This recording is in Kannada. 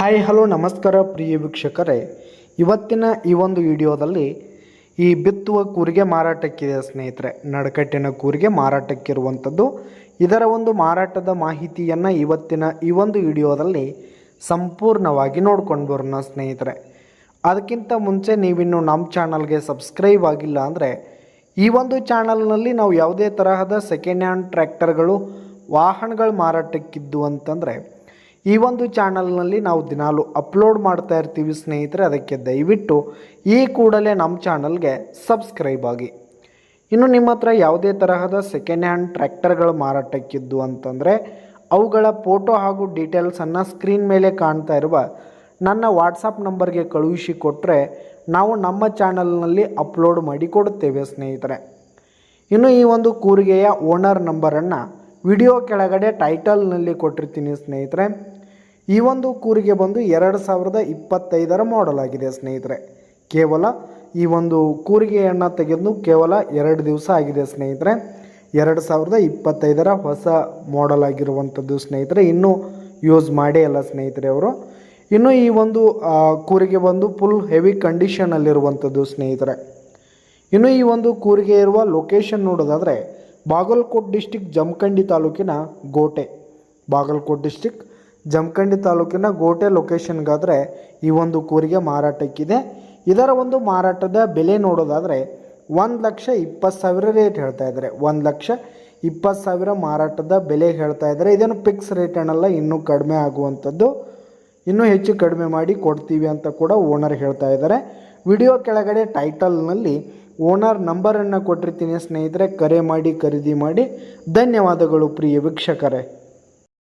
ಹಾಯ್, ಹಲೋ, ನಮಸ್ಕಾರ ಪ್ರಿಯ ವೀಕ್ಷಕರೇ. ಇವತ್ತಿನ ಈ ಒಂದು ವಿಡಿಯೋದಲ್ಲಿ ಈ ಬಿತ್ತುವ ಕೂರಿಗೆ ಮಾರಾಟಕ್ಕಿದೆ ಸ್ನೇಹಿತರೆ. ನಡಕಟ್ಟಿನ ಕೂರಿಗೆ ಮಾರಾಟಕ್ಕಿರುವಂಥದ್ದು. ಇದರ ಒಂದು ಮಾರಾಟದ ಮಾಹಿತಿಯನ್ನು ಇವತ್ತಿನ ಈ ಒಂದು ವಿಡಿಯೋದಲ್ಲಿ ಸಂಪೂರ್ಣವಾಗಿ ನೋಡ್ಕೊಂಡು ಬರೋಣ ಸ್ನೇಹಿತರೆ. ಅದಕ್ಕಿಂತ ಮುಂಚೆ ನೀವಿನ್ನು ನಮ್ಮ ಚಾನಲ್ಗೆ ಸಬ್ಸ್ಕ್ರೈಬ್ ಆಗಿಲ್ಲ ಅಂದರೆ ಈ ಒಂದು ಚಾನಲ್ನಲ್ಲಿ ನಾವು ಯಾವುದೇ ತರಹದ ಸೆಕೆಂಡ್ ಹ್ಯಾಂಡ್ ಟ್ರ್ಯಾಕ್ಟರ್ಗಳು, ವಾಹನಗಳು ಮಾರಾಟಕ್ಕಿದ್ದು ಅಂತಂದರೆ ಈ ಒಂದು ಚಾನಲ್ನಲ್ಲಿ ನಾವು ದಿನಾಲು ಅಪ್ಲೋಡ್ ಮಾಡ್ತಾ ಇರ್ತೀವಿ ಸ್ನೇಹಿತರೆ, ಅದಕ್ಕೆ ದಯವಿಟ್ಟು ಈ ಕೂಡಲೇ ನಮ್ಮ ಚಾನಲ್ಗೆ ಸಬ್ಸ್ಕ್ರೈಬ್ ಆಗಿ. ಇನ್ನು ನಿಮ್ಮ ಹತ್ರ ಯಾವುದೇ ತರಹದ ಸೆಕೆಂಡ್ ಹ್ಯಾಂಡ್ ಟ್ರ್ಯಾಕ್ಟರ್ಗಳು ಮಾರಾಟಕ್ಕಿದ್ದು ಅಂತಂದರೆ, ಅವುಗಳ ಫೋಟೋ ಹಾಗೂ ಡೀಟೇಲ್ಸನ್ನು ಸ್ಕ್ರೀನ್ ಮೇಲೆ ಕಾಣ್ತಾ ಇರುವ ನನ್ನ ವಾಟ್ಸಪ್ ನಂಬರ್ಗೆ ಕಳುಹಿಸಿ ಕೊಟ್ಟರೆ ನಾವು ನಮ್ಮ ಚಾನಲ್ನಲ್ಲಿ ಅಪ್ಲೋಡ್ ಮಾಡಿ ಕೊಡುತ್ತೇವೆ ಸ್ನೇಹಿತರೆ. ಇನ್ನು ಈ ಒಂದು ಕೂರಿಗೆಯ ಓನರ್ ನಂಬರನ್ನು ವಿಡಿಯೋ ಕೆಳಗಡೆ ಟೈಟಲ್ನಲ್ಲಿ ಕೊಟ್ಟಿರ್ತೀನಿ ಸ್ನೇಹಿತರೆ. ಈ ಒಂದು ಕೂರಿಗೆ ಬಂದು ಎರಡು ಸಾವಿರದ ಇಪ್ಪತ್ತೈದರ ಮಾಡಲ್ ಆಗಿದೆ, ಸ್ನೇಹಿತರೆ. ಕೇವಲ ಈ ಒಂದು ಕೂರಿಗೆಯನ್ನು ತೆಗೆದು ಕೇವಲ ಎರಡು ದಿವಸ ಆಗಿದೆ, ಸ್ನೇಹಿತರೆ. ಎರಡು ಸಾವಿರದ ಇಪ್ಪತ್ತೈದರ ಹೊಸ ಮಾಡಲ್ ಆಗಿರುವಂಥದ್ದು, ಸ್ನೇಹಿತರೆ. ಇನ್ನೂ ಯೂಸ್ ಮಾಡೇ ಅಲ್ಲ ಸ್ನೇಹಿತರೆ ಅವರು. ಇನ್ನು ಈ ಒಂದು ಕೂರಿಗೆ ಬಂದು ಫುಲ್ ಹೆವಿ ಕಂಡೀಷನಲ್ಲಿರುವಂಥದ್ದು ಸ್ನೇಹಿತರೆ. ಇನ್ನು ಈ ಒಂದು ಕೂರಿಗೆ ಇರುವ ಲೊಕೇಶನ್ ನೋಡೋದಾದರೆ, ಬಾಗಲಕೋಟ್ ಡಿಸ್ಟಿಕ್ ಜಮಖಂಡಿ ತಾಲೂಕಿನ ಗೋಟೆ. ಬಾಗಲಕೋಟ್ ಡಿಸ್ಟಿಕ್ ಜಮಖಂಡಿ ತಾಲೂಕಿನ ಗೋಟೆ ಲೊಕೇಶನ್ಗಾದರೆ ಈ ಒಂದು ಕೂರಿಗೆ ಮಾರಾಟಕ್ಕಿದೆ. ಇದರ ಒಂದು ಮಾರಾಟದ ಬೆಲೆ ನೋಡೋದಾದರೆ ಒಂದು ಲಕ್ಷ ಇಪ್ಪತ್ತು ಸಾವಿರ ರೇಟ್ ಹೇಳ್ತಾ ಇದ್ದಾರೆ. ಒಂದು ಲಕ್ಷ ಇಪ್ಪತ್ತು ಸಾವಿರ ಮಾರಾಟದ ಬೆಲೆ ಹೇಳ್ತಾ ಇದ್ದಾರೆ. ಇದೇನು ಫಿಕ್ಸ್ ರೇಟ್ ಏನಲ್ಲ ಇನ್ನೂ ಕಡಿಮೆ ಆಗುವಂಥದ್ದು. ಇನ್ನೂ ಹೆಚ್ಚು ಕಡಿಮೆ ಮಾಡಿ ಕೊಡ್ತೀವಿ ಅಂತ ಕೂಡ ಓನರ್ ಹೇಳ್ತಾ ಇದ್ದಾರೆ. ವಿಡಿಯೋ ಕೆಳಗಡೆ ಟೈಟಲ್ನಲ್ಲಿ ಓನರ್ ನಂಬರನ್ನು ಕೊಟ್ಟಿರ್ತೀನಿ ಸ್ನೇಹಿತರೆ. ಕರೆ ಮಾಡಿ, ಖರೀದಿ ಮಾಡಿ. ಧನ್ಯವಾದಗಳು ಪ್ರಿಯ ವೀಕ್ಷಕರೇ.